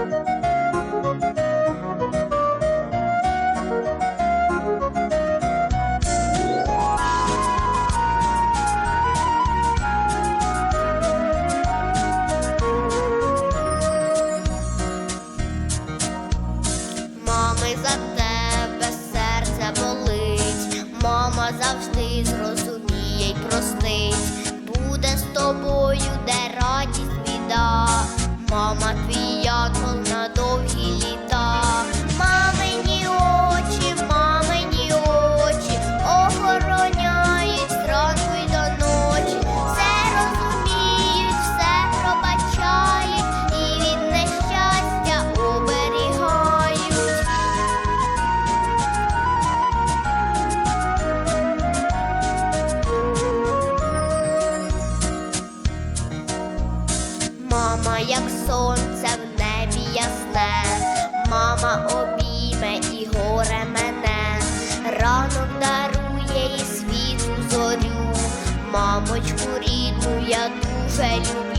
Мами, за тебе серце болить, мама завжди зрозуміє й простить, буде з тобою, де радість біда, мама Мама, як сонце в небі ясне, мама обійме і горе мене, ранок дарує і світу зорю, мамочку рідну я дуже люблю.